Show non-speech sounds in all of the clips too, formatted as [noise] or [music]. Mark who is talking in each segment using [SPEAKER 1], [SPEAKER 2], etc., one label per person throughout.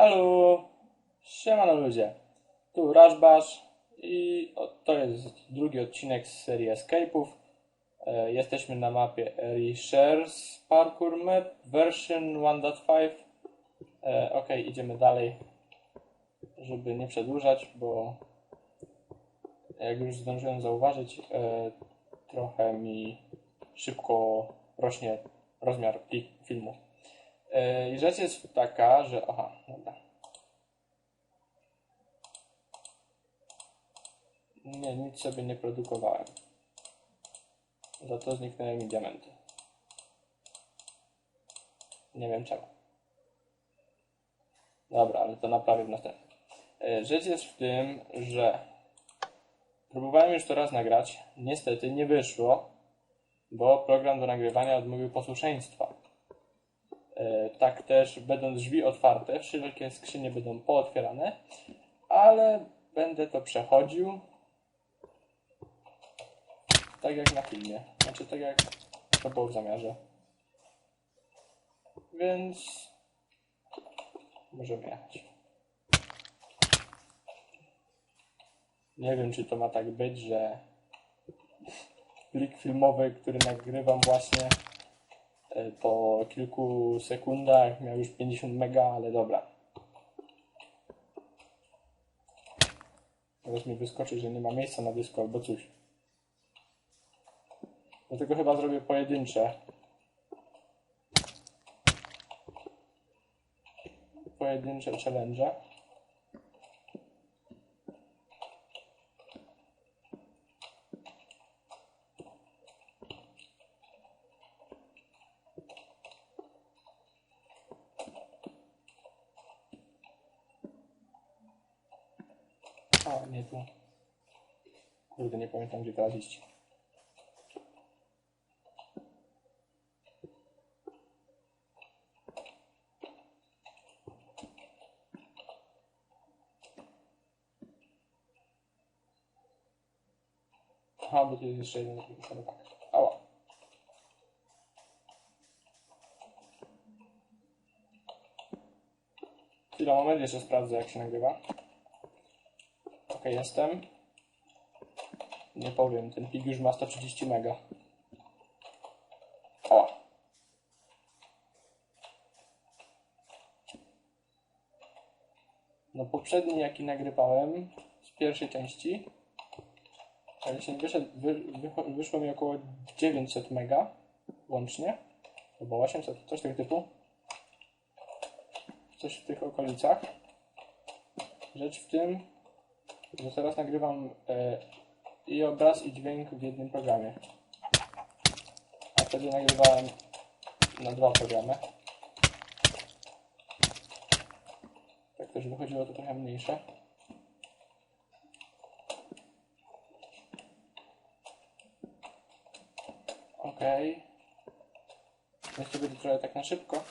[SPEAKER 1] Halo, siemano ludzie, tu Rashbash i to jest drugi odcinek z serii Escape'ów. E, jesteśmy na mapie Shares Parkour Map version 1.5. E, ok, idziemy dalej, żeby nie przedłużać, bo jak już zdążyłem zauważyć, e, trochę mi szybko rośnie rozmiar filmu. I rzecz jest taka, że. Aha, dobra. Nie, nic sobie nie produkowałem. Za to zniknęły mi diamenty. Nie wiem czemu. Dobra, ale to naprawię w następnym. E, Rzecz jest w tym, że próbowałem już to raz nagrać. Niestety nie wyszło, bo program do nagrywania odmówił posłuszeństwa. E, Tak też będą drzwi otwarte, wszelkie skrzynie będą pootwierane, ale będę to przechodził tak jak na filmie. Znaczy tak jak to było w zamiarze. Więc możemy jechać. Nie wiem, czy to ma tak być, że plik filmowy, który nagrywam właśnie po kilku sekundach miał już 50 mega, ale dobra. Teraz mi wyskoczy, że nie ma miejsca na dysku albo coś. Dlatego chyba zrobię pojedyncze. Pojedyncze challenge. Nie tu. Kurde, nie pamiętam gdzie teraz iść. Aha, bo tu jest jeszcze jeden tak. Ała. Chwila, moment, jeszcze sprawdzę jak się nagrywa. Ok, jestem. Nie powiem, ten pig już ma 130 mega. O! No poprzedni jaki nagrywałem z pierwszej części wyszło mi około 900 mega łącznie, albo 800, coś tego typu. Coś w tych okolicach. Rzecz w tym, że teraz nagrywam e, i obraz, i dźwięk w jednym programie. A wtedy nagrywałem na dwa programy. Tak też wychodziło to trochę mniejsze. Okej. Okay. Jeszcze będzie trochę tak na szybko.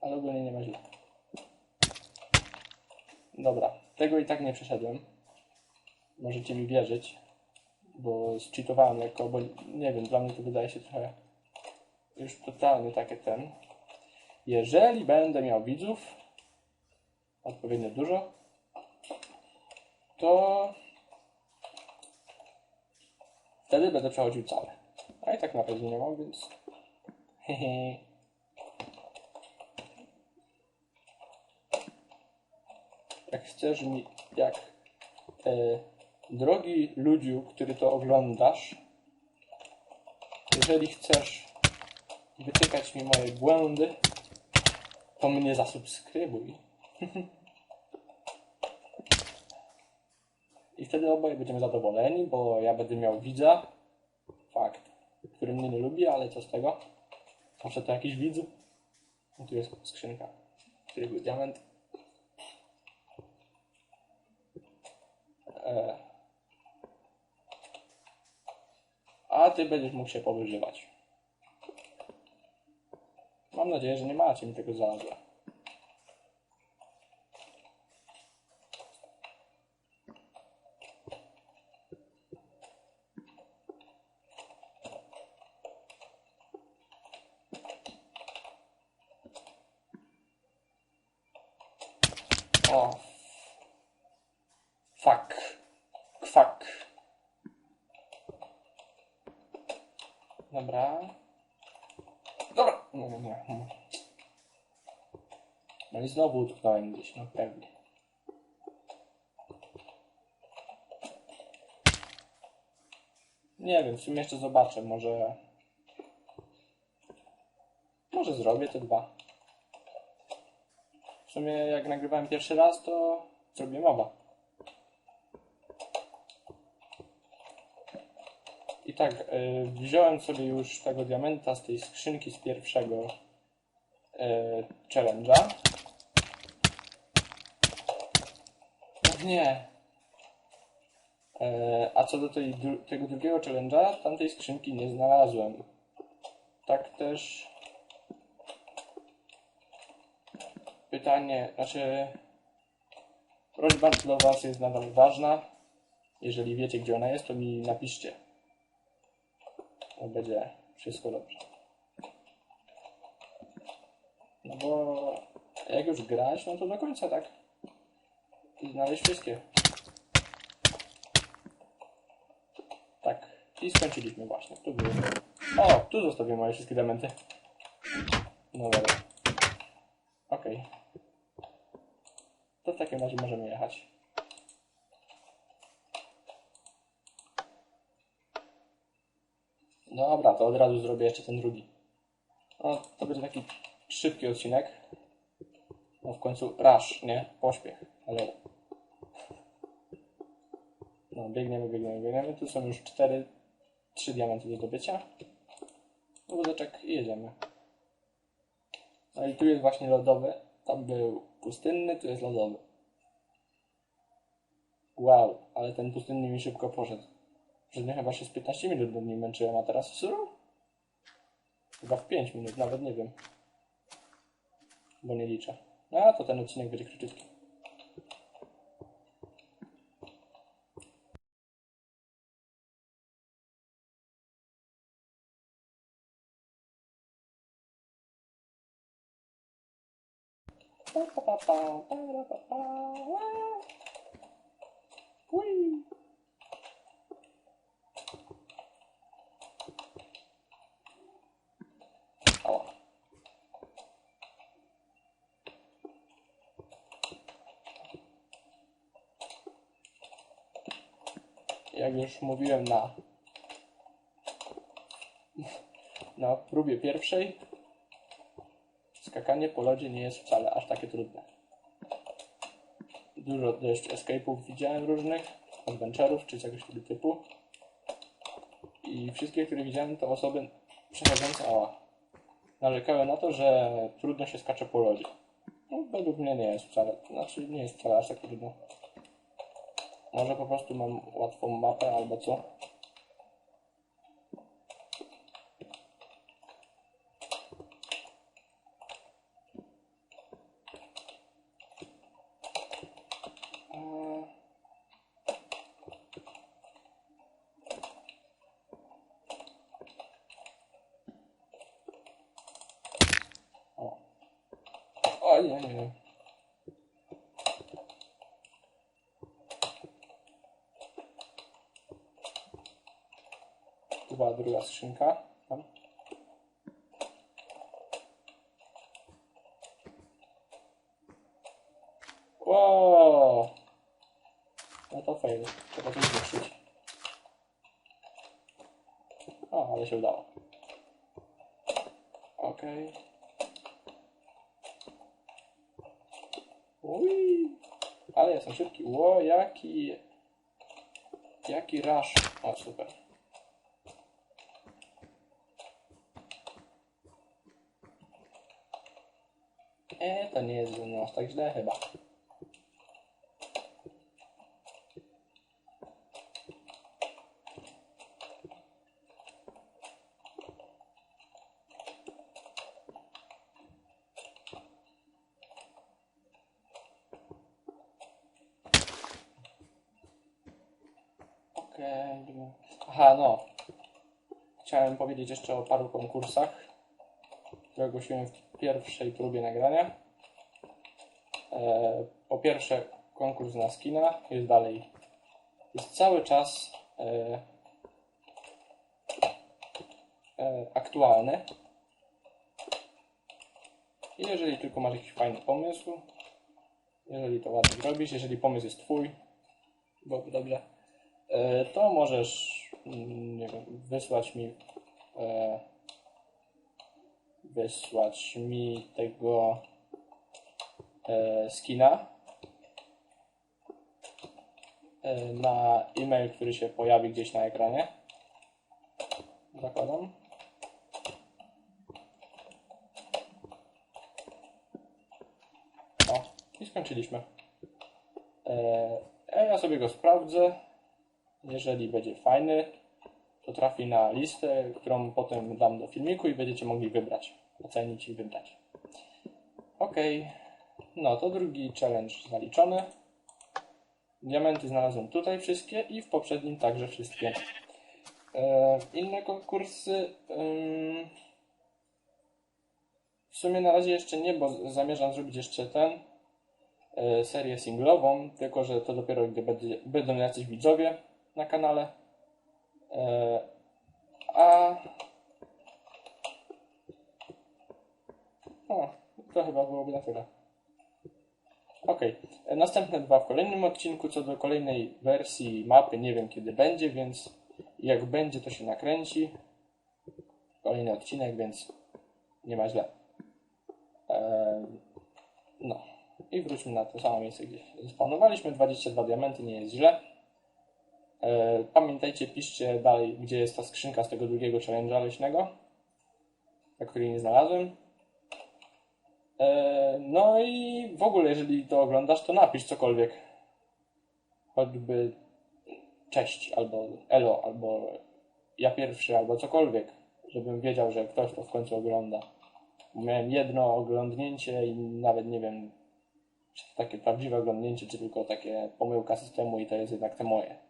[SPEAKER 1] Ale ogólnie nie ma źle. Dobra, tego i tak nie przeszedłem. Możecie mi wierzyć, bo zcheatowałem lekko, bo nie wiem, dla mnie to wydaje się trochę już totalnie takie ten. Jeżeli będę miał widzów, odpowiednio dużo, to wtedy będę przechodził cały. A i tak na razie nie mam, więc [laughs] hehe. Chcesz mi, jak e, drogi ludziu, który to oglądasz, jeżeli chcesz wytykać mi moje błędy, to mnie zasubskrybuj. [laughs] I wtedy oboje będziemy zadowoleni, bo ja będę miał widza. Fakt. Który mnie nie lubi, ale co z tego? Może to jakiś widz? Tu jest skrzynka. Tu jest diament. A ty będziesz mógł się powyżywać. Mam nadzieję, że nie macie mi tego znalazła. O. Fuck. Kwak. Dobra. Dobra. Nie, nie, nie. No i znowu utknąłem gdzieś, no pewnie. Nie wiem, w sumie jeszcze zobaczę, może... Może zrobię te dwa. W sumie jak nagrywałem pierwszy raz, to zrobiłem oba. I tak, y, wziąłem sobie już tego diamenta z tej skrzynki z pierwszego y, challenge'a. Nie. E, a co do tej, tego drugiego challenge'a, tamtej skrzynki nie znalazłem. Tak też. Pytanie, znaczy. Prośba do Was jest nadal ważna. Jeżeli wiecie, gdzie ona jest, to mi napiszcie. Będzie wszystko dobrze. No bo jak już grać, no to do końca, tak? I znaleźć wszystkie. Tak. I skończyliśmy właśnie. Tu były. O, tu zostawiłem moje wszystkie diamenty. No dobra. Okej. To w takim razie możemy jechać. Dobra, to od razu zrobię jeszcze ten drugi. No, to będzie taki szybki odcinek. No w końcu rush, nie? Pośpiech. Ale... No, biegniemy, biegniemy, biegniemy. Tu są już cztery, trzy diamenty do zdobycia. Wózeczek i jedziemy. No i tu jest właśnie lodowy. Tam był pustynny, tu jest lodowy. Wow, ale ten pustynny mi szybko poszedł. Mnie chyba się z 15 minut do niej męczyłem, a teraz surą? Chyba w 5 minut, nawet nie wiem. Bo nie liczę. No, a to ten odcinek będzie króciutki. Pa, pa, pa, pa, pa, pa, pa, ła. Ui. Ała. Jak już mówiłem na na próbie pierwszej, skakanie po lodzie nie jest wcale aż takie trudne. Dużo dość escape'ów widziałem różnych, adventure'ów czy czegoś tego typu. I wszystkie, które widziałem, to osoby przechodzące ała. Narzekały na to, że trudno się skacze po lodzie. No, według mnie nie jest wcale, znaczy nie jest wcale aż tak trudno. Może po prostu mam łatwą mapę albo co. Eee. O. O nie. Skrzynka. Tam. Wow! No to fail. Trzeba coś zniszczyć. O, ale się udało. Okej. Ui! Ale jestem szybki. Ło, jaki... Super. E, to nie jest ze mną aż tak źle chyba. Aha, no. Chciałem powiedzieć jeszcze o paru konkursach, które ogłosiłem w pierwszej próbie nagrania. E, po pierwsze konkurs na skina jest dalej, jest cały czas e, e, aktualny. I jeżeli tylko masz jakiś fajny pomysł, jeżeli to ładnie zrobisz, jeżeli pomysł jest twój, byłoby dobrze, e, to możesz mm, nie wiem, wysłać mi e, wysłać mi tego e, skina e, na e-mail, który się pojawi gdzieś na ekranie. Zakładam. O, i skończyliśmy. E, ja sobie go sprawdzę. Jeżeli będzie fajny, to trafi na listę, którą potem dam do filmiku i będziecie mogli wybrać, ocenić i wybrać. Ok, no to drugi challenge zaliczony. Diamenty znalazłem tutaj wszystkie i w poprzednim także wszystkie. E, inne konkursy. w sumie na razie jeszcze nie, bo zamierzam zrobić jeszcze ten e, serię singlową, tylko że to dopiero gdy będą jacyś widzowie na kanale. E, a. O, to chyba byłoby na tyle. Ok, następne dwa w kolejnym odcinku. Co do kolejnej wersji mapy, nie wiem kiedy będzie, więc jak będzie, to się nakręci. Kolejny odcinek, więc nie ma źle. Em, no i wróćmy na to samo miejsce, gdzie spawnowaliśmy. 22 diamenty, nie jest źle. E, Pamiętajcie, piszcie dalej, gdzie jest ta skrzynka z tego drugiego challenge'a leśnego, na której nie znalazłem. E, No i w ogóle, jeżeli to oglądasz, to napisz cokolwiek. Choćby cześć, albo elo, albo ja pierwszy, albo cokolwiek, żebym wiedział, że ktoś to w końcu ogląda. Miałem jedno oglądnięcie i nawet nie wiem, czy to takie prawdziwe oglądnięcie, czy tylko takie pomyłka systemu i to jest jednak te moje.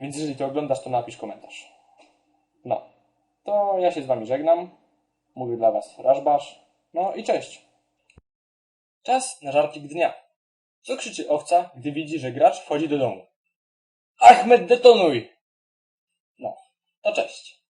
[SPEAKER 1] Więc jeżeli to oglądasz, to napisz komentarz. No, to ja się z wami żegnam. Mówię dla was Raszbasz. No i cześć. Czas na żartik dnia. Co krzyczy owca, gdy widzi, że gracz wchodzi do domu? Achmed detonuj! No, to cześć.